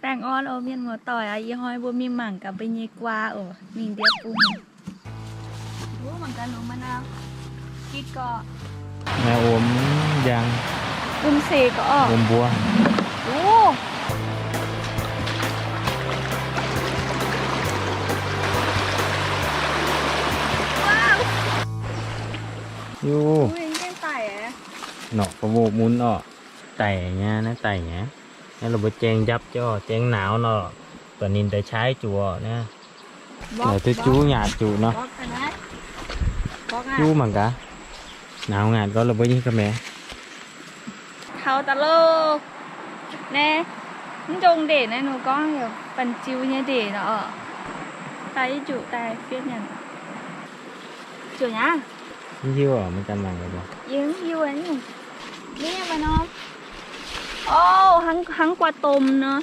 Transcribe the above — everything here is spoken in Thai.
แป้งอ้อนโอเมียนหัวต่อยอะยี่ห้อยบ่มีหมั่งกับไปยีกว่าโอ้มีเดียวปุ้งรู้เหมือนกันหนูมะนาวกิดก็แม่อมยางปุ้มเสก็ออกอมบัวโอ้อยู่ยยังแก้ไต่อะเนาะประโมกมุนเนาะไต่เงี้ยนะไต่เงี้ย นี่เราไปแจงยับจ่อแจงหนาวเนาะตัวนินแต่ใช้จัวนะเดี๋ยวจะจูหยาดจูเนาะ บอกกันนะบอกอ่ะ จูเหมือนกันหนาวงานก็เราไปยิงกับแม่ thao ta lô nè nó trông để này nó có hiểu phần chiếu như để nó ở tay chủ tay phiết nhận chủ nhá นี่ชื่อว่ามันจำหนังเลยบ่ ยิ้ม ทั้งทั้งกว่าตมเนาะ